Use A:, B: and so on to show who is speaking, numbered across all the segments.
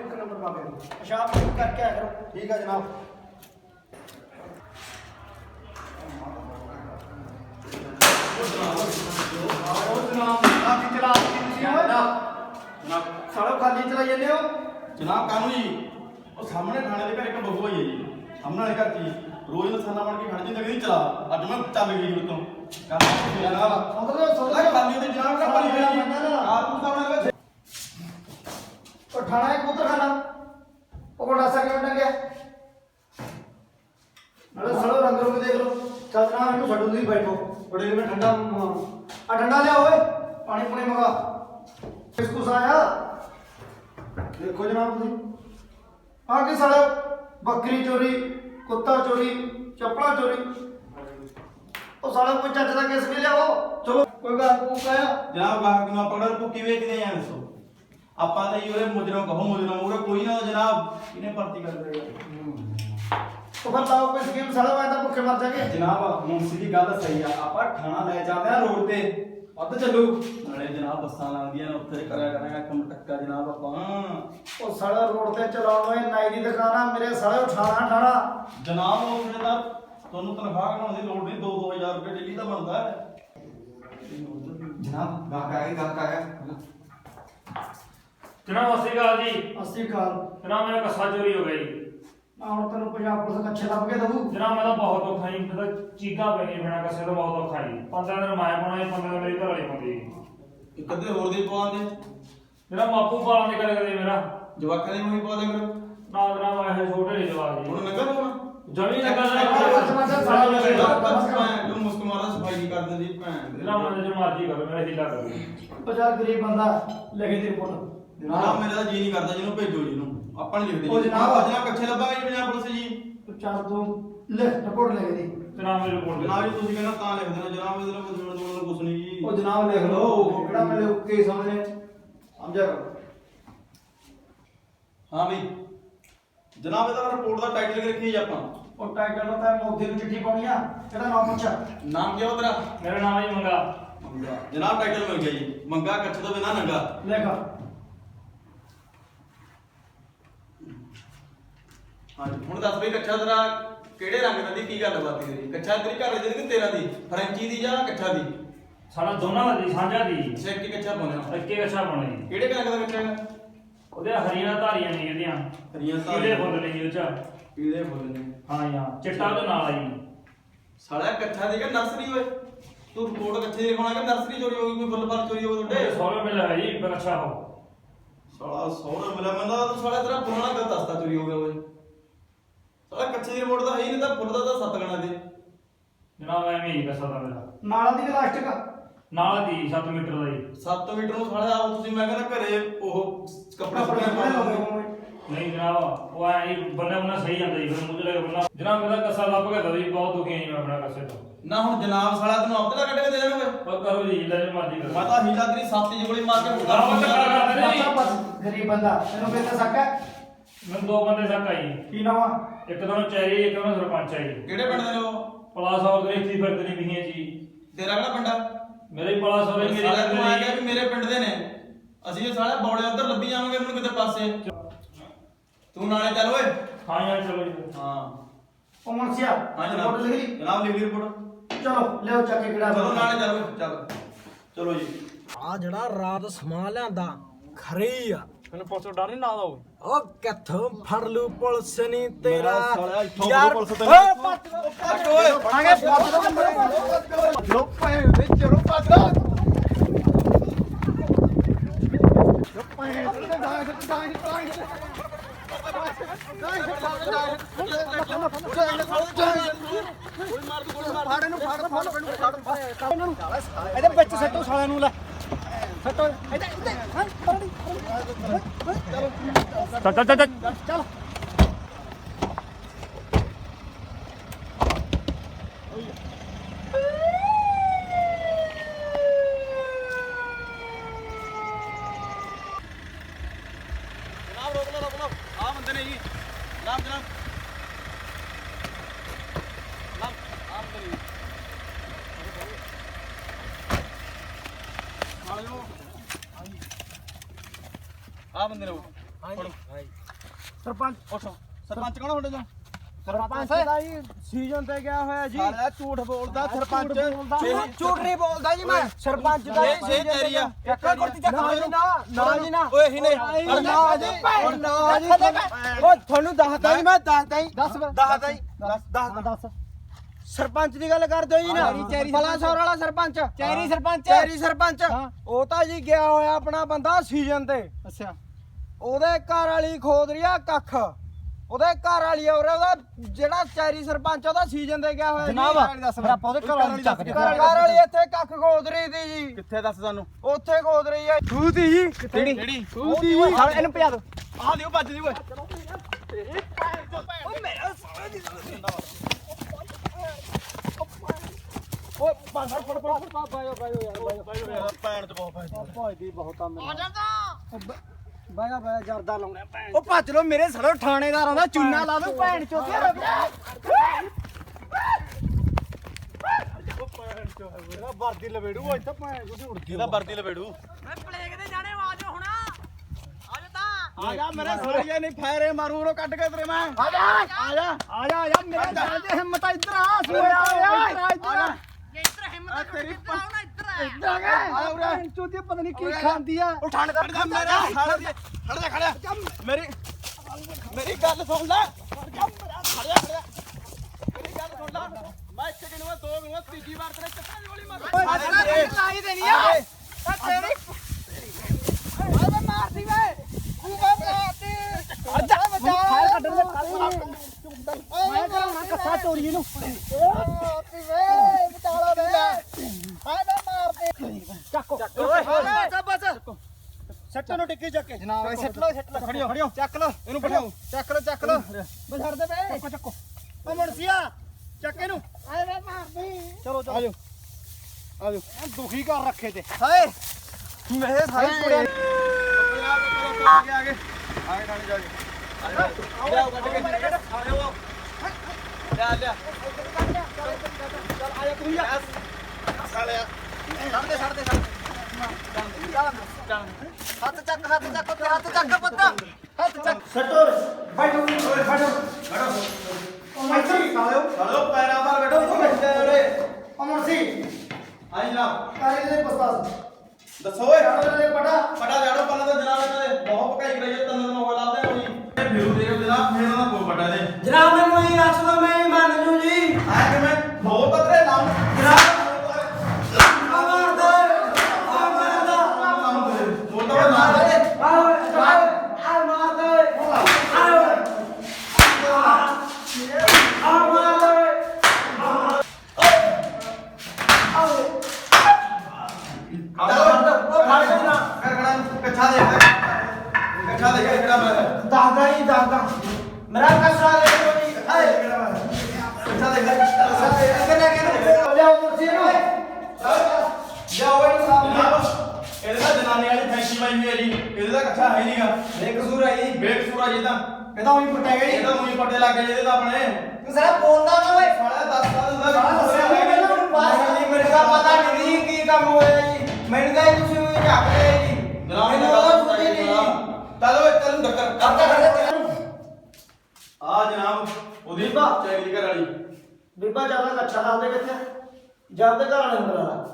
A: ਇੱਕ ਨੰਬਰ ਪਾ ਕੇ ਦਿਓ।
B: ਪਿਸ਼ਾਬ ਸ਼ੁਰੂ ਕਰਕੇ ਆਇਆ ਕਰੋ।
A: ਠੀਕ ਹੈ ਜਨਾਬ।
B: ਆਓ ਜਨਾਬ ਆਪ ਹੀ। ਚਲਾ ਕੇ ਤੁਸੀਂ ਓਏ
C: ਜਨਾਬ
B: ਸਾਲੋ ਖਾਲੀ ਚਲਾਈ ਜਾਂਦੇ ਹੋ।
C: ਜਨਾਬ ਕਾਨੂੰ ਜੀ? ਉਹ ਸਾਹਮਣੇ ਥਾਣੇ ਦੇ ਘਰ ਇੱਕ ਬਹੂ ਆਈ ਹੈ ਜੀ। ਸਾਹਮਣੇ ਵਾਲੇ ਘਰ ਜੀ। ਰੋਜ਼ ਨਸਾਨਾ ਬਣ ਕੇ ਖੜ ਜਾਂਦੀ ਕਹਿੰਦੀ ਚਲਾ। ਅੱਜ ਮੈਂ ਚੱਲ ਗਈ ਉਤੋਂ। ਕਹਿੰਦਾ ਜਨਾਬ
B: ਸੁਣ ਲਓ ਸੁਣ
C: ਲੈ
B: ਲਓ
C: ਖਾਲੀ ਉਹਦੀ ਜਨਾਬ ਨਾ ਗਈ ਜੀ। ਆਪ ਨੂੰ ਸਾਹਮਣੇ ਵਿੱਚ
B: ਉਹ ਠਾਣਾ ਉਹ ਕੋਲ ਡਾਸਾ ਟੰਗਿਆ ਨਾਲੇ ਸੜੋ ਰੰਗ ਰੂਪ ਦੇਖ ਲਓ। ਚੱਲ ਜਨਾਬ, ਇਹਨੂੰ ਛੱਡੋ, ਤੁਸੀਂ ਬੈਠੋ। ਬੜੇ ਮੈਂ ਠੰਡਾ ਆ ਠੰਡਾ ਲਿਆ, ਓਏ। ਪਾਣੀ ਪੁਣੀ ਮੰਗਾ। ਕਿਸਕੁਸ ਆਇਆ। ਦੇਖੋ ਜਨਾਬ ਤੁਸੀਂ। ਆ ਕੀ ਸਾਲਿਓ। ਬੱਕਰੀ ਚੋਰੀ, ਕੁੱਤਾ ਚੋਰੀ, ਚੱਪਲਾਂ ਚੋਰੀ। ਉਹ ਸਾਲਾ ਕੋਈ ਚੱਜ ਦਾ ਕੇਸ ਵੀ ਲਿਆਓ ਚਲੋ, ਕੋਈ ਗੱਲ ਕੋ ਕਾਇਆ
C: ਜਨਾਬ, ਗਾਹਕ ਨੂੰ ਆਪਾਂ ਕਿਹੜਾ ਭੁੱਕੀ ਵੇਚਦੇ ਆਂ, ਦੱਸੋ। ਆਪਾਂ ਤਾਂ ਜੀ ਉਹਦੇ ਮੁਜਰਮ ਕਹੋ ਮੁਜਰਮ ਉਹਦੇ ਕੋਈ ਨਾ ਜਨਾਬ ਇਹਨੇ ਭਰਤੀ ਕਰ ਦੇਗਾ
B: ਉਹ ਫਿਰ ਲਾਓ ਕੋਈ ਸਕੀਮ ਸਾਲਾ ਮੈਂ ਤਾਂ ਭੁੱਖੇ ਮਰ ਜਾਗੇ।
C: ਜਨਾਬ ਮੁੰਸੀ ਦੀ ਗੱਲ ਸਹੀ ਆ ਆਪਾਂ ਥਾਣਾ ਲੈ ਜਾਂਦੇ ਆ ਰੋਡ ਤੇ ਵੱਧ ਚੱਲੂ। ਨਾਲੇ ਜਨਾਬ ਬੱਸਾਂ ਲੰਘਦੀਆਂ ਨੇ ਉੱਥੇ ਕਰਿਆ ਕਰਾਂਗੇ ਕੰਮ ਟੱਕਾ ਜਨਾਬ ਆਪਾਂ।
B: ਉਹ ਸਾਲਾ ਰੋਡ ਤੇ ਚਲਾਉਣ ਵਾਲੇ ਨਾਈ ਦੀ ਦੁਕਾਨ ਆ ਮੇਰੇ ਸਾਲੇ ਉਠਾਣਾ ਠਾਣਾ
C: ਜਨਾਬ ਉਹ ਫਿਰ ਤਾਂ ਤੁਹਾਨੂੰ ਤਨਖਾਹ ਘਟਾਉਣ ਦੀ ਲੋੜ ਨਹੀਂ 2-2000 ਰੁਪਏ ਡੇਲੀ ਦਾ ਬਣਦਾ ਹੈ।
A: ਜਨਾਬ ਗਾਹਕ ਆ ਗਿਆ ਗਾਹਕ ਆ ਗਿਆ
D: ਜਨਾਬ ਸਤਿ ਸ਼੍ਰੀ ਅਕਾਲ ਜੀ।
B: ਅਸੀਂ ਕਾਲ
D: ਜਨਾਬ ਮੇਰਾ ਕੱਸਾ ਚੋਰੀ ਹੋ ਗਿਆ ਜੀ
B: ਨਾ ਹੁਣ ਤੈਨੂੰ ਪੰਜਾਬ ਪੁਲਿਸ ਕੱਛੇ ਲੱਭ ਕੇ ਦਊ।
D: ਜਨਾਬ ਮੈਂ ਤਾਂ ਬਹੁਤ ਔਖਾ ਜੀ ਮੈਂ ਤਾਂ ਚੀਕਾਂ ਪੈਣੀਆਂ ਬਿਨਾਂ ਕੱਸੇ ਤੋਂ ਬਹੁਤ ਔਖਾ ਜੀ। 15 ਦਿਨ ਮਾਇਆ ਪਾਉਣਾ ਜੀ 15 ਦਿਨ ਮੇਰੀ ਘਰ ਵਾਲੀ ਪਾਉਂਦੀ ਜੀ
C: ਇੱਕ ਅੱਧੇ ਹੋਰ ਦੇ ਪਵਾਉਂਦੇ
D: ਜਨਾਬ ਮਾਪੂ ਪਾਲਾਂ ਦੇ ਕਰੇ ਕਦੇ ਮੇਰਾ।
C: ਜਵਾਕਾਂ ਦੇ ਮੂੰਹ ਪਾ ਦੇ ਕਰੋ
D: ਨਾ ਜਨਾਬ ਇਹ ਛੋਟੇ ਨਹੀਂ ਜਵਾਬ
C: ਹੁਣ
D: ਜੀ
C: ਨੰਗਾ ਹੋਣਾ।
D: ਜਮੀ ਲੱਗਾ
C: ਤੂੰ ਮੁਸਕ ਮਾਰਦਾ ਸਫ਼ਾਈ ਨਹੀਂ ਕਰ ਦਿੰਦੀ ਭੈਣ ਦੇ।
D: ਜਨਾਬ ਮੈਂ ਜੋ ਮਰਜ਼ੀ ਕਰੋ ਮੇਰਾ ਹੀਲਾ ਕਰੋ।
B: ਪੰਜਾਹ ਗਰੀਬ ਬੰਦਾ ਲਿਖੇ ਦੀ ਰਿਪੋਰਟ।
C: ਜਨਾਬ। ਮੇਰਾ ਤਾਂ ਜੀ ਨਹੀਂ ਕਰਦਾ ਜਿਹਨੂੰ ਭੇਜੋ ਜਿਹਨੂੰ ਆਪਾਂ ਨਹੀਂ ਲਿਖਦੇ
B: ਉਹ ਜਨਾਬ-
C: ਜਨਾਬ ਕੱਛੇ ਲੱਭਾਂਗੇ ਜੀ ਪੰਜਾਬ ਪੁਲਿਸ ਜੀ।
B: ਤੂੰ ਚਾਰ ਤੋਂ ਲਿਖ ਰਿਪੋਰਟ ਲਿਖ ਦੀ।
D: ਜਨਾਬ ਮੇਰੇ ਰਿਪੋਰਟ
C: ਜਨਾਬ ਜੀ ਤੁਸੀਂ ਕਹਿੰਦਾ ਤਾਂ ਲਿਖ ਦੇਣਾ। ਜਨਾਬ ਇਹਦੇ ਨਾਲ ਕੁਝ ਨਹੀਂ ਜੀ।
A: ਉਹ ਜਨਾਬ ਲਿਖ ਲਓ। ਕਿਹੜਾ ਮੇਰੇ ਉੱਕੇ ਸਾਹਮਣੇ ਸਮਝਿਆ ਕਰੋ।
C: ਹਾਂ ਬਈ। ਜਨਾਬ ਇਹਦਾ ਰਿਪੋਰਟ ਦਾ ਟਾਈਟਲ ਕੀ ਰੱਖੀਏ ਜੀ ਆਪਾਂ।
B: ਉਹ ਟਾਈਟਲ ਨੂੰ ਤਾਂ ਮੋਦੀ ਨੂੰ ਚਿੱਠੀ ਪਾਉਣੀ ਆ। ਇਹਦਾ ਨਾਮ ਪੁੱਛਾ।
C: ਨਾਮ ਕੀ ਆ ਤੇਰਾ?
D: ਮੇਰਾ ਨਾਮ ਹੈ ਜੀ ਮੰਗਾ।
C: ਜਨਾਬ ਟਾਈਟਲ ਮਿਲ ਗਿਆ ਜੀ। ਮੰਗਾ ਕੱਛ ਤੋਂ ਬਿਨਾ ਨੰਗਾ।
B: ਲਿਖ।
C: ਹਾਂਜੀ ਹੁਣ ਦੱਸ ਬਈ ਕੱਛਾ ਤੇਰਾ ਕਿਹੜੇ ਰੰਗ ਦਾ ਦੀ ਕੀ ਗੱਲ ਬਾਤ ਤੇਰੀ? ਕੱਛਾ ਤੇਰੀ ਘਰ ਦੀ ਕਿ ਤੇਰਾ ਦੀ? ਫਰੈਂਚੀ ਦੀ ਜਾਂ ਕੱਛਾ ਦੀ?
D: ਸਾਡਾ ਦੋਨਾਂ ਦਾ ਜੀ ਸਾਂਝਾ ਦੀ।
C: ਸਿੱਕ ਕੇ ਕੱਛਾ ਪਾਉਣਾ।
D: ਇੱਕੇ ਕੱਛਾ ਪਾਉਣਾ ਜੀ।
C: ਕਿਹੜੇ ਰੰਗ ਦਾ ਕੱਛਾ ਹੈਗਾ?
D: ਉਹਦੇ ਹਰੀਆਂ ਧਾਰੀਆਂ ਨੇ ਇਹਦੀਆਂ।
C: ਹਰੀਆਂ
D: ਕੀੜੇ ਫੁੱਲ ਨੇ ਜੀ ਉਹ ਚ।
C: ਪੀਲੇ ਫੁੱਲ ਨੇ।
D: ਹਾਂ ਜੀ ਹਾਂ। ਚਿੱਟਾ ਉਹਦੇ ਨਾਲ ਆ ਜੀ।
C: ਸਾਲਾ ਕੱਛਾ ਦੀ ਕਿ ਨਰਸਰੀ ਓਏ? ਤੂੰ ਰਿਪੋਰਟ ਕੱਛੇ ਦੀ ਹੋਣਾ ਕਿ ਨਰਸਰੀ ਚੋਰੀ ਹੋ ਗਈ ਕੋਈ ਫੁੱਲ ਫਲ ਚੋਰੀ ਹੋ
D: ਉਹਦੇ
C: ਤੁਹਾਡੇ?
D: ਸੌਰੇ ਮਿਲਿਆ ਹੈ ਜੀ ਪਰ ਅੱਛਾ ਹੋ
C: ਸਾਲਾ ਸੌਰਾ ਮਿਲਿਆ। ਮੈਨੂੰ ਤਾਂ ਸਾਲਾ ਤੇਰਾ ਪੁਰਾਣਾ ਗੱਲ ਦੱਸਦਾ ਚੋਰੀ ਹੋ ਗਿਆ ਓਏ। ਸਾਲਾ ਕੱਛੇ ਦੀ ਰਿਪੋਰਟ ਤਾਂ ਹੈ ਹੀ ਨਹੀਂ ਤਾਂ ਫੁੱਲ ਦਾ ਤਾਂ ਸੱਤ ਗਣਾ ਦੇ।
D: ਜਨਾਬ ਐਵੇਂ ਹੀ ਪੈਸਾ ਦਾ ਮੇਰਾ।
B: ਨਾਲਾਂ ਦੀ ਇਲਾਸਟਿਕ
D: ਨਾਲ ਦੀ 7 ਮੀਟਰ ਦਾ ਜੀ।
C: 7 ਮੀਟਰ ਨੂੰ ਸਾਲਾ ਆਪ ਤੁਸੀਂ ਮੈਂ ਕਹਿੰਦਾ ਘਰੇ ਉਹ ਕੱਪੜਾ
B: ਕੱਪੜੇ
C: ਸੁੱਕਣੇ
B: ਕੱਪੜੇ
C: ਪਾਉਂਦੇ
B: ਲਾਉਂਦੇ
D: ਨਹੀਂ ਜਨਾਬ ਉਹ ਐ ਹੀ ਬੰਨੇ ਬੰਨਾ ਸਹੀ ਜਾਂਦਾ ਜੀ ਫਿਰ ਮੂੰਹ ਲੈ ਕੇ ਬੰਨਾ। ਜਨਾਬ ਮੇਰਾ ਕੱਸਾ ਲੱਭ ਗਿਆ ਤਾਂ ਜੀ ਬਹੁਤ ਦੁਖੀ ਹਾਂ ਜੀ ਮੈਂ ਆਪਣਾ ਕੱਸੇ ਤੋਂ।
C: ਨਾ ਹੁਣ ਜਨਾਬ ਸਾਲਾ ਤੈਨੂੰ ਆਪਦੇ ਦਾ ਕੱਢ ਕੇ ਦੇ ਦੇਣਗੇ।
D: ਪਰ ਕਰੋ ਜੀ ਲੈ ਜੋ ਮਰਜ਼ੀ ਕਰੋ।
C: ਮੈਂ ਤਾਂ ਹੀਲਾ ਤੇਰੀ ਸਾਥੀ ਜੀ ਗੋਲੀ ਮਾਰ ਕੇ ਮੁੱਕਾ
D: ਆਹ।
B: ਬਸ ਬਸ ਗਰੀਬ ਬੰਦਾ ਤੈਨੂੰ ਕਿੱਥੇ ਸਕਾ
D: ਮੈਨੂੰ ਦੋ ਬੰਦੇ ਸੱਕ ਆਈ।
B: ਕੀ ਨਾਮ ਆ?
D: ਇੱਕ ਤਾਂ ਚੈਰੀ ਇੱਕ ਤਾਂ ਸਰਪੰਚ ਆਈ
C: ਕਿਹੜੇ ਪਿੰਡ ਦੇ ਉਹ
D: ਪਲਾਸ ਹੋਰ ਦੇ ਇੱਥੇ ਹੀ ਫਿਰਦੇ ਨੇ ਵਿਹੀਆਂ ਜੀ।
C: ਤੇਰਾ ਕਿਹੜਾ ਪਿੰਡ ਆ?
D: ਮੇਰੇ ਹੀ ਪਲਾਸ ਹੋਰ ਹੀ
C: ਸਾਲਾ ਤੂੰ ਆ ਗਿਆ
D: ਮੇਰੇ
C: ਵੀ ਮੇਰੇ ਪਿੰਡ ਦੇ ਨੇ। ਅਸੀਂ ਇਹ ਸਾਲੇ ਬੌੜੇ ਉੱਧਰ ਲੱਭੀ ਜਾਵਾਂਗੇ ਮੈਨੂੰ ਕਿਤੇ ਪਾਸੇ। ਤੂੰ ਨਾਲੇ ਚੱਲ ਓਏ।
D: ਹਾਂ ਯਾਰ ਚਲੋ ਜੀ।
C: ਹਾਂ।
B: ਉਹ ਮੁਨਸੀਆ
C: ਹਾਂ
B: ਰਿਪੋਰਟ
C: ਜਨਾਬ
B: ਲਿਖ? ਲਈ
C: ਜਨਾਬ ਲਿਖ ਲਈ ਰਿਪੋਰਟ
B: ਚਲੋ ਲਿਓ ਚੱਕ ਕੇ ਕਿਹੜਾ
C: ਚਲੋ ਨਾਲੇ ਚੱਲ ਓਏ ਚੱਲ। ਚਲੋ ਜੀ।
E: ਆ ਜਿਹੜਾ ਰਾਤ ਸਮਾਨ ਲਿਆਂਦਾ ਖਰੇ ਹੀ ਆ।
D: ਮੈਨੂੰ ਪੁੱਛੋ ਡਰ ਨਹੀਂ ਲੱਗਦਾ ਉਹ।
E: ਉਹ ਕਿੱਥੋਂ ਫੜ ਲੂ ਪੁਲਿਸ ਨਹੀਂ ਤੇਰਾ?
C: ਮੇਰਾ ਸਾਲਿਆ ਇੱਥੋਂ
E: ਯਾਰ
C: ਪੁਲਿਸ ਤੇ
E: ਓਏ ਪੱਟ
C: ਪੱਟ ਓਏ
A: ਲੋ ਪਾਏ ਦੇ ਚਲੋ ਪਾਦਾ ਲੋ ਪਾਏ ਦੇ ਦਾਈ ਦਾਈ ਦਾਈ ਇਹਦੇ ਵਿੱਚ ਸੱਟੋ ਸਾਲਿਆਂ ਨੂੰ ਲੈ ਸੱਟੋ ਇਹਦੇ ਇਹਦੇ
D: ਚੱਲ ਚੱਲ ਚੱਲ
A: ਚੱਲ।
C: ਜਨਾਬ ਰੋਕ ਲਓ ਰੋਕ ਲਓ। ਆ ਬੰਦੇ ਨੇ ਜੀ।
B: ਸਰਪੰਚ।
C: ਉੱਠੋ ਸਰਪੰਚ ਕੌਣ ਹੁੰਦੇ ਜੋ
B: ਸਰਪੰਚ ਦਾ ਹੀ ਸੀਜ਼ਨ ਤੇ ਗਿਆ ਹੋਇਆ ਜੀ।
C: ਸਾਲਿਆ ਝੂਠ ਬੋਲਦਾ ਸਰਪੰਚ।
B: ਇਹ ਝੂਠ ਨਹੀਂ ਬੋਲਦਾ ਜੀ ਮੈਂ। ਸਰਪੰਚ ਦਾ
C: ਇਹ- ਇਹ ਤੇਰੀ ਆ।
B: ਚੱਕਾ ਕੁਰਤੀ ਚੱਕਾ ਨਾ ਜੀ ਨਾ। ਨਾ ਜੀ ਨਾ।
C: ਓਏ ਇਹੀ ਨੇ।
B: ਓਏ ਨਾ ਜੀ। ਓਏ ਨਾ ਜੀ ਓ ਤੁਹਾਨੂੰ ਦੱਸਦਾ ਜੀ ਮੈਂ ਦੱਸਦਾ ਜੀ ਦੱਸ ਦੱਸਦਾ ਜੀ ਦੱਸ। ਦੱਸ ਸਰਪੰਚ ਦੀ ਗੱਲ ਕਰਦੇ ਹੋ ਜੀ ਨਾ। ਬਲਾਸੌਰ ਵਾਲਾ ਸਰਪੰਚ। ਚੈਰੀ ਸਰਪੰਚ। ਚੈਰੀ ਸਰਪੰਚ। ਉਹ ਤਾਂ ਜੀ ਗਿਆ ਹੋਇਆ ਆਪਣਾ ਬੰਦਾ ਸੀਜ਼ਨ ਤੇ। ਅੱਛਾ। ਉਹਦੇ ਘਰ ਵਾਲੀ ਖੋਦ ਰਹੀ ਆ ਕੱਖ। ਉਹਦੇ ਘਰ ਵਾਲੀ ਔਰ ਉਹਦਾ ਜਿਹੜਾ ਚੈਰੀ ਸਰਪੰਚ ਉਹਦਾ ਸੀਜ਼ਨ ਤੇ ਗਿਆ ਹੋਇਆ ਜਨਾਬ ਫਿਰ ਆਪਾਂ ਉਹਦੇ ਘਰ ਵਾਲੀ ਚੱਕ ਘਰ ਵਾਲੀ ਇੱਥੇ ਕੱਖ ਖੋਦ ਰਹੀ ਸੀ ਜੀ।
C: ਕਿੱਥੇ ਦੱਸ ਸਾਨੂੰ?
B: ਉੱਥੇ ਖੋਦ ਰਹੀ ਆ। ਤੂੰ ਦੀ ਜੀ। ਕਿਹੜੀ?
C: ਕਿਹੜੀ?
B: ਤੂੰ ਦੀ ਇਹਨੂੰ ਪਿਆ ਦੋ
C: ਆ ਲਿਓ ਭੱਜ ਓਏ।
B: ਓਏ ਬਾਹਰ ਫੜ ਫੜ ਫੜ। ਬਾਇਓ ਬਾਇਓ ਯਾਰ ਬਾਇਓ
C: ਪੈਣ ਚ ਬਹੁਤ
B: ਦੀ ਮੇਰੇ ਆ ਜਾਂਦਾ ਬਾਇਆ ਬਾਇਆ ਜਰਦਾ ਲਾਉਣਾ ਭੈਣ ਉਹ ਭੱਜ ਲੋ ਮੇਰੇ ਸੜੋ ਥਾਣੇਦਾਰ ਆਉਂਦਾ ਚੂਨਾ ਲਾ ਦੂੰ ਭੈਣ ਚੋਕੇ ਇਹਦਾ ਵਰਦੀ ਲਵੇੜੂ ਇੱਥੇ ਭੈਣ ਚੋਦੀ ਉੜ ਗਈ
C: ਇਹਦਾ ਵਰਦੀ ਲਵੇੜੂ।
B: ਆ ਜਾ ਮੇਰੇ ਸਾਲੀਏ ਨਹੀਂ ਫਾਇਰੇ ਮਾਰੂ ਉਹ ਕੱਢ ਕੇ ਤੇਰੇ ਮੈਂ। ਆ ਜਾ। ਆ ਜਾ ਆ ਜਾ ਆ ਜਾ ਮੇਰੇ ਸਾਲ ਦੀ ਹਿੰਮਤ ਆ ਇੱਧਰ ਆ ਸੋਇਆ ਓਏ। ਇੱਧਰ ਆ ਤੇਰੀ ਇੱਧਰ ਆ ਗਿਆ ਆ ਉਰੇ ਚੋਦੀ ਪਤਾ ਨਹੀਂ ਕੀ ਖਾਂਦੀ ਆ। ਉਹ ਥਾਣੇਦਾਰ ਦਾ ਮੇਰਾ
C: ਖੜ ਜਾ ਖੜ ਜਾ ਖੜ ਜਾ ਮੇਰੀ ਮੇਰੀ ਗੱਲ ਸੁਣ ਲੈ। ਖੜ ਜਾ। ਖੜ ਜਾ ਖੜ ਜਾ। ਮੇਰੀ ਗੱਲ ਸੁਣ ਲੈ। ਮੈਂ ਇੱਕ ਗਿਣੂਆ ਦੋ ਗਿਣੂਆ ਤੀਜੀ ਵਾਰ ਤੇਰੇ ਚੱਪਲ ਦੀ ਗੋਲੀ ਮਾਰੂ
B: ਲਾਈ ਦੇਣੀ ਆ। ਆ। ਤੇਰੀ ਓਏ ਮਾਰਦੀ ਵੇ। ਤੂੰ ਵੇ ਮਾਰਦੀ ਅੱਜਾ ਬਚਾ। ਫਾਇਰ ਕੱਢਣ ਦੇ ਮੈਂ ਕਰਾਉਣਾ ਕੱਸਾ ਚੋਰੀ ਇਹਨੂੰ ਮਾਰਦੀ ਵੇ ਬਚਾਲਾ ਵੇ ਹਾਏ ਮੈਂ ਮਾਰਦੀ ਚੱਕੋ ਓਏ ਬਸ ਬਸ ਸੱਟ ਨੂੰ ਕੇ ਜਨਾਬ ਸੱਟ ਲੋ ਸੱਟ ਲੋ ਖੜਿਓ ਖੜਿਓ। ਚੱਕ ਲੋ ਇਹਨੂੰ ਬਿਠਾਓ। ਚੱਕ ਲੋ ਚੱਕ ਲੋ ਬਛੜ ਦੇ ਵੇ ਚੱਕੋ ਚੱਕੋ। ਓ ਮੁਰਸੀਆ ਚੱਕ ਇਹਨੂੰ। ਆਏ ਮੈਂ ਮਾਰਦੀ ਚਲੋ ਚਲੋ। ਆਜੋ। ਆਜੋ। ਦੁਖੀ ਕਰ ਰੱਖੇ ਤੇ। ਹਾਏ। ਮੇਰੇ ਸਾਰੇ ਕੁੜਿਆਂ
C: ਆਗੇ ਆਗੇ ਆਗੇ ਥਾਣੇ ਜਾ ਕੇ। ਲਿਆਓ ਕੱਢ ਕੇ। ਆ ਲਿਆਓ ਲਿਆ ਲਿਆ।
B: ਆਇਆ ਤੂੰ ਯਾ
C: ਸਾਲਿਆ।
B: ਛੱਡ ਦੇ ਛੱਡ ਦੇ ਛੱਡ ਹੱਥ ਚੱਕ ਹੱਥ ਚੱਕ ਉੱਤੇ ਹੱਥ ਚੱਕ ਪੁੱਤ ਹੱਥ ਚੱਕ ਸੱਟੋ ਬੈਠੋ ਓਏ ਬੈਠੋ ਬੈਠੋ ਉਹ ਮੈਥੀ ਸਾਲਿਓ
C: ਸਾਲਿਓ ਪੈਰਾਂ ਪਰ ਬੈਠੋ
B: ਬੱਚੇ ਓਏ ਅਮਰ ਸਿੰਘ
C: ਆਈ ਜਨਾਬ
B: ਕਾਰੇ ਦੇ ਪਸਤਾਸ
C: ਦੱਸੋ ਓਏ
B: ਕਾਰੇ ਦੇ ਪਟਾ
C: ਪਟਾ ਜਾੜੋ ਪਹਿਲਾਂ ਤਾਂ ਜਨਾਬ ਇਹਨਾਂ ਦੇ ਬਹੁਤ ਪਕਾਈ ਕਰਾਈ ਹੈ ਤੰਨ ਨੂੰ ਲਾਉਂਦੇ ਹੋਣੀ ਇਹ ਫਿਰੂ ਦੇ ਜਨਾਬ ਫੇਰ ਉਹਨਾਂ ਕੋਲ ਪਟਾ ਦੇ ਉਹ ਖੜ ਕੱਛਾ ਦੇ ਕੱਛਾ ਦੇ ਕਿਹੜਾ ਮੈਂ?
B: ਦਾਦਾ ਹੀ ਦਾਦਾ ਮੇਰਾ ਕਸਰਾ ਦੇ ਕੋਈ ਆਏ
C: ਕੱਛਾ ਦੇ
B: ਕਸਰਾ ਦੇ। ਕਿਨੇ ਕਿਨੇ ਲਿਆ ਮੁਰਸੀ ਨੂੰ
C: ਜਾ ਓਏ। ਜਨਾਬ ਇਹਦੇ ਦਾ ਜਨਾਨੀ ਵਾਲੀ ਫੈਂਸੀ ਪਾਈ ਹੋਈ ਹੈ ਜੀ। ਇਹਦੇ ਦਾ ਕੱਛਾ ਹੈ ਨਹੀਂਗਾ।
B: ਬੇਕਸੂਰ ਹੈ ਜੀ।
C: ਬੇਕਸੂਰਾ ਜੀ ਤਾਂ।
B: ਇਹਦਾ ਉਹੀ ਪਟਿਆ ਗਿਆ
C: ਇਹ ਤਾਂ ਉਹੀ ਪੱਟੇ ਲੱਗ ਗਏ ਇਹਦੇ ਤਾਂ ਆਪਣੇ।
B: ਤੂੰ ਸਾਰਾ ਬੋਲਦਾ ਨਾ ਓਏ।
C: ਸਾਲਾ 10 ਸਾਲ
B: ਦੱਸਿਆ ਮੈਨੂੰ ਜੀ ਮੇਰੇ ਦਾ ਪਤਾ ਨਹੀਂ ਕੀ ਕੰਮ ਹੋਇਆ ਜੀ। ਮੈਨੂੰ ਤਾਂ ਇਹ ਤੁਸੀਂ ਉਹੀ ਝੱਕ ਰਹੇ ਜੀ।
C: ਜਨਾਬ
B: ਮੈਨੂੰ ਉਹ ਸੁਣੀ ਨਹੀਂ।
C: ਓਏ ਚੱਲ ਡੱਕਰ
B: ਕਰਦਾ ਕਰਦਾ
C: ਆ ਜਨਾਬ ਉਹਦੀ ਚੈਰੀ ਘਰ ਵਾਲੀ।
B: ਬੀਬਾ ਜ਼ਿਆਦਾ ਕੱਚਾ ਦੱਸਦੇ ਕਿੱਥੇ ਜਦ ਤੱਕ ਘਰ ਨਹੀਂ ਬੁਲਾਣਾ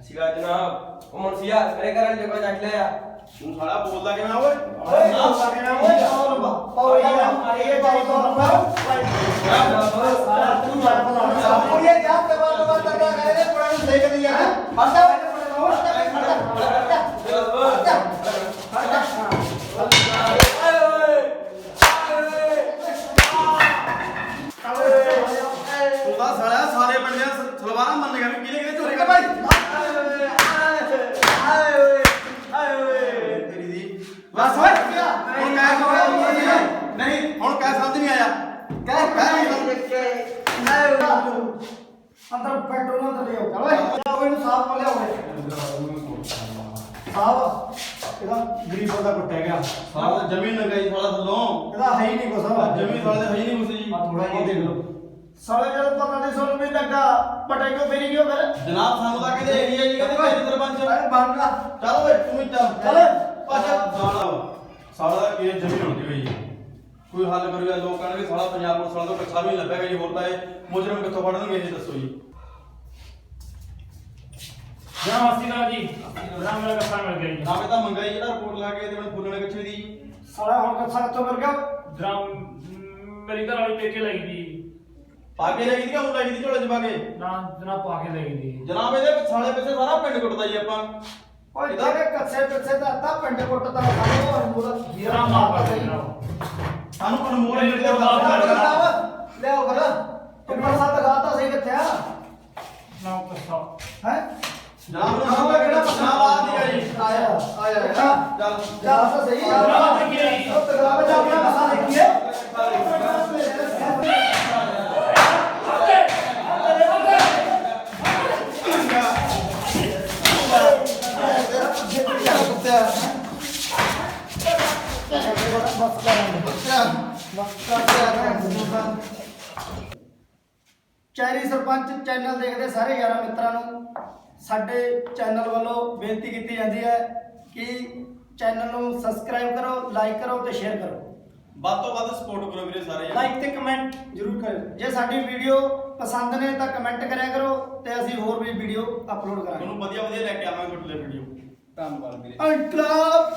F: ਅਸੀਂ ਜਨਾਬ। ਉਹ ਮੁਨਸੀਆ ਮੇਰੇ ਘਰ ਦੇ ਕੋਈ ਚੱਕ ਲਿਆ।
C: ਤੂੰ ਸਾਲਾ ਬੋਲਦਾ ਕਿਵੇਂ ਆ ਓਏ?
B: ਓਏ ਨਾ ਲੱਗਣਾ ਓਏ? ਕੌਣ ਬਾ ਪਾਓ ਯਾਰ ਇਹ ਬਾਈ ਕੌਣ ਪਾਓ। ਸਾਰਾ ਤੂੰ ਮਾਰ ਬਣਾ ਪੂਰੀਏ ਜਾ ਕੇ ਬਾਤ ਬਾਤ ਕਰਦਾ ਕਰੇ ਪੁਰਾਣੇ ਨੂੰ ਦੇਖ ਦਿਆ ਹਟਾ
C: ਤੂੰ ਤਾਂ ਸਾਲਿਆ ਸਾਰੇ ਪਿੰਡ ਦੀਆਂ ਸ- ਸਲਵਾਰਾਂ ਮੰਨ ਗਿਆ ਵੀ ਕਿਹਨੇ ਕਿਹਨੇ ਚੋਰੀ ਕਰ ਭਾਈ ਤੇਰੀ ਦੀ ਬਸ ਓਏ ਹੁਣ ਕਹਿ ਸਮਝ ਨਹੀਂ ਹੁਣ ਕਹਿ ਸਮਝ ਨਹੀਂ ਆਇਆ ਕਹਿ ਕਹਿ
B: ਅੰਦਰ ਪੈਟਰੋਲ ਅੰਦਰ ਲਿਆਓ ਚਲੋ ਓਏ ਇਹਨੂੰ ਸਾਫ਼ ਕਰ ਲਿਆਓ ਸਾਫ਼ ਇਹਦਾ ਗਰੀਬ ਬੰਦਾ ਕੁੱਟਿਆ ਗਿਆ।
C: ਸਾਲਾ ਜ਼ਮੀਨ ਲਗਾਈ ਸਾਲਾ ਥੱਲੋਂ।
B: ਇਹਦਾ ਹੈ ਹੀ ਨਹੀਂ ਕੁਛ।
C: ਜ਼ਮੀਨ ਸਾਲੇ ਦੇ ਹੈ ਹੀ ਨਹੀਂ ਕੁਛ ਜੀ।
B: ਆ ਥੋੜਾ ਜਿਹਾ ਦੇਖ ਲਓ। ਸਾਲੇ ਜਦ ਪਤਾ ਨਹੀਂ ਸੁਣ ਵੀ ਲੱਗਾ ਪਟੇ ਕਿਉਂ ਫੇਰੀ ਕਿਉਂ ਫਿਰ?
C: ਜਨਾਬ ਸਾਨੂੰ ਤਾਂ ਕਹਿੰਦੇ ਏਰੀਆ ਜੀ ਕਹਿੰਦੇ ਭਾਈ ਸਰਪੰਚ
B: ਅਰੇ ਬੰਦਾ
C: ਚੱਲ ਓਏ ਤੂੰ ਵੀ ਚੱਲ।
B: ਚੱਲ
C: ਸਾਲਾ ਸਾਲਾ ਦਾ ਕੇਸ ਜ਼ਮੀਨ ਹੁੰਦੀ ਹੋਈ ਹੈ। ਕੋਈ ਹੱਲ ਕਰੂਗਾ ਲੋਕ ਕਹਿਣਗੇ ਸਾਲਾ ਪੰਜਾਬ ਪੁਲਿਸ ਵਾਲਾ ਤੋਂ ਕੱਛਾ ਵੀ ਲੱਭੇਗਾ ਜੀ ਹੋਰ ਤਾਂ ਇਹ ਮੁਜਰਮ ਕਿੱਥੋਂ ਫੜਨਗੇ ਇਹ ਦੱਸੋ ਜੀ।
D: ਜਨਾਬ ਅਸੀਂ ਦਾ ਜੀ। ਜਨਾਬ ਮੇਰਾ ਕੱਸਾ ਮਿਲ ਗਿਆ ਜੀ।
C: ਨਾਵੇਂ ਤਾਂ ਮੰਗਾ ਜੀ ਜਿਹੜਾ ਰਿਪੋਰਟ ਲਾ ਕੇ ਤੇ ਮੈਨੂੰ ਫੁੱਲਣੇ ਕੱਛੇ ਦੀ।
B: ਸਾਲਾ ਹੁਣ ਕੱਸਾ ਕਿੱਥੋਂ ਮਿਲ ਗਿਆ।
D: ਜਨਾਬ ਮੇਰੀ ਘਰ ਵਾਲੀ ਪੇਕੇ ਲੈ ਗਈ ਜੀ
C: ਪਾ ਕੇ ਲੈ ਗਈ ਦੀ ਉਹ ਲੈ ਗਈ ਦੀ ਝੋਲੇ ਚ ਪਾ ਕੇ?
D: ਨਾ ਜਨਾਬ ਪਾ ਕੇ ਲੈ ਗਈ ਜੀ
C: ਜਨਾਬ ਇਹਦੇ ਸਾਲੇ ਪਿੱਛੇ ਸਾਰਾ ਪਿੰਡ ਕੁੱਟਦਾ ਜੀ ਆਪਾਂ।
B: ਓਏ ਤੇਰੇ ਕੱਸੇ ਪਿੱਛੇ ਦਾ ਅੱਧਾ ਪਿੰਡ ਕੁੱਟਦਾ ਸਾਨੂੰ ਹੀਰਾ
D: ਮਾਫ ਕਰ
B: ਸਹੀ
D: ਜਨਾਬ
C: ਸਾਨੂੰ ਅਨਮੋਲ
D: ਇਹ
C: ਜਿਹੜੇ
D: report ਮਾਫ਼ ਕਰ ਦੇਣਾ।
B: ਲਿਆਓ ਕਰ ਕਿੰਨਾ ਸੱਤ ਗਾਤਾ ਸਹੀ ਕਿੱਥੇ ਆ?
D: ਨਾ ਕੱਸਾ
B: ਹੈ?
C: ਜਨਾਬ ਨੂੰ ਸਾਹਮਣੇ ਕਿਹੜਾ ਪਛਾਣ ਲਾ ਦਿਆ ਜੀ
B: ਆਇਆ ਆਇਆ ਆਇਆ
C: ਚੱਲ
B: ਤਾਂ ਸਹੀ
D: ਜਨਾਬ ਦੇਖੀਏ ਜੀ।
B: ਤਗੜਾ ਜਾ ਆਪਣਾ ਮਸਾ ਦੇਖੀਏ ਚੈਰੀ ਸਰਪੰਚ ਚੈਨਲ ਦੇਖਦੇ ਸਾਰੇ ਯਾਰਾਂ ਮਿੱਤਰਾਂ ਨੂੰ ਸਾਡੇ ਚੈਨਲ ਵੱਲੋਂ ਬੇਨਤੀ ਕੀਤੀ ਜਾਂਦੀ ਹੈ ਕਿ ਚੈਨਲ ਨੂੰ ਸਬਸਕ੍ਰਾਈਬ ਕਰੋ ਲਾਈਕ ਕਰੋ ਤੇ ਸ਼ੇਅਰ ਕਰੋ।
C: ਵੱਧ ਤੋਂ ਵੱਧ ਸਪੋਰਟ ਕਰੋ ਵੀਰੇ ਸਾਰੇ ਜਣੇ।
B: ਲਾਈਕ ਤੇ ਕਮੈਂਟ ਜ਼ਰੂਰ ਕਰਿਓ। ਜੇ ਸਾਡੀ ਵੀਡੀਓ ਪਸੰਦ ਨੇ ਤਾਂ ਕਮੈਂਟ ਕਰਿਆ ਕਰੋ ਤੇ ਅਸੀਂ ਹੋਰ ਵੀ ਵੀਡੀਓ ਅਪਲੋਡ ਕਰਾਂਗੇ।
C: ਤੁਹਾਨੂੰ ਵਧੀਆ ਵਧੀਆ ਲੈ ਕੇ ਆਵਾਂਗੇ ਤੁਹਾਡੇ ਲਈ ਵੀਡੀਓ ਧੰਨਵਾਦ ਵੀਰੇ।
B: ਇਨਕਲਾਬ